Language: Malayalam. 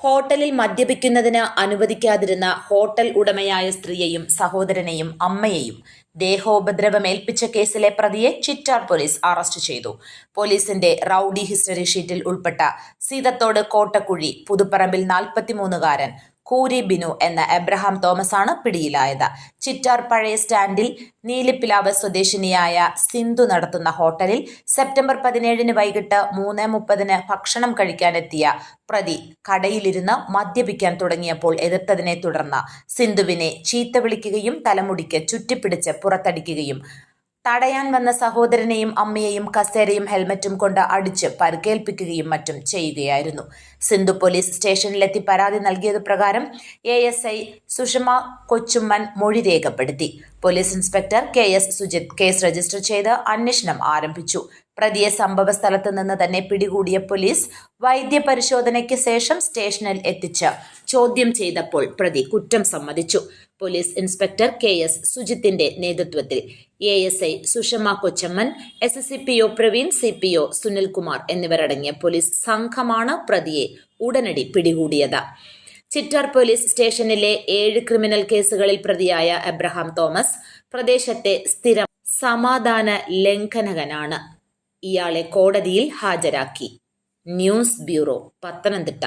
ഹോട്ടലിൽ മദ്യപിക്കുന്നതിന് അനുവദിക്കാതിരുന്ന ഹോട്ടൽ ഉടമയായ സ്ത്രീയെയും സഹോദരനെയും അമ്മയെയും ദേഹോപദ്രവമേൽപ്പിച്ച കേസിലെ പ്രതിയെ ചിറ്റാർ പോലീസ് അറസ്റ്റ് ചെയ്തു. പോലീസിന്റെ റൌഡി ഹിസ്റ്ററി ഷീറ്റിൽ ഉൾപ്പെട്ട സീതത്തോട് കോട്ടക്കുഴി പുതുപ്പറമ്പിൽ നാൽപ്പത്തിമൂന്നുകാരൻ കൂരി ബിനു എന്ന എബ്രഹാം തോമസ് ആണ് പിടിയിലായത്. ചിറ്റാർ പഴയ സ്റ്റാൻഡിൽ നീലിപ്പിലാവ് സ്വദേശിനിയായ സിന്ധു നടത്തുന്ന ഹോട്ടലിൽ സെപ്റ്റംബർ പതിനേഴിന് വൈകിട്ട് മൂന്ന് മുപ്പതിന് ഭക്ഷണം കഴിക്കാനെത്തിയ പ്രതി കടയിലിരുന്ന് മദ്യപിക്കാൻ തുടങ്ങിയപ്പോൾ എതിർത്തതിനെ തുടർന്ന് സിന്ധുവിനെ ചീത്ത വിളിക്കുകയും തലമുടിക്ക് ചുറ്റിപ്പിടിച്ച് പുറത്തടിക്കുകയും തടയാൻ വന്ന സഹോദരനെയും അമ്മയെയും കസേരയും ഹെൽമറ്റും കൊണ്ട് അടിച്ച് പരുക്കേൽപ്പിക്കുകയും മറ്റും ചെയ്യുകയായിരുന്നു. സിന്ധു പോലീസ് സ്റ്റേഷനിലെത്തി പരാതി നൽകിയത് പ്രകാരം A S I Sushama Kochumman മൊഴി രേഖപ്പെടുത്തി. Police inspector K S Sujith case register ചെയ്ത് അന്വേഷണം ആരംഭിച്ചു. പ്രതിയെ സംഭവ സ്ഥലത്ത് നിന്ന് തന്നെ പിടികൂടിയ പോലീസ് വൈദ്യപരിശോധനയ്ക്ക് ശേഷം സ്റ്റേഷനിൽ എത്തിച്ച് ചോദ്യം ചെയ്തപ്പോൾ പ്രതി കുറ്റം സമ്മതിച്ചു. പോലീസ് ഇൻസ്പെക്ടർ കെ എസ് സുജിത്തിന്റെ നേതൃത്വത്തിൽ A S I Sushama Kochamman S S C P O Praveen C P O Sunilkumar എന്നിവരടങ്ങിയ പോലീസ് സംഘമാണ് പ്രതിയെ ഉടനടി പിടികൂടിയത്. ചിറ്റാർ പോലീസ് സ്റ്റേഷനിലെ ഏഴ് ക്രിമിനൽ കേസുകളിൽ പ്രതിയായ എബ്രഹാം തോമസ് പ്രദേശത്തെ സ്ഥിരം സമാധാന ലംഘനകനാണ്. ഇയാളെ കോടതിയിൽ ഹാജരാക്കി. News bureau Pathanamthitta.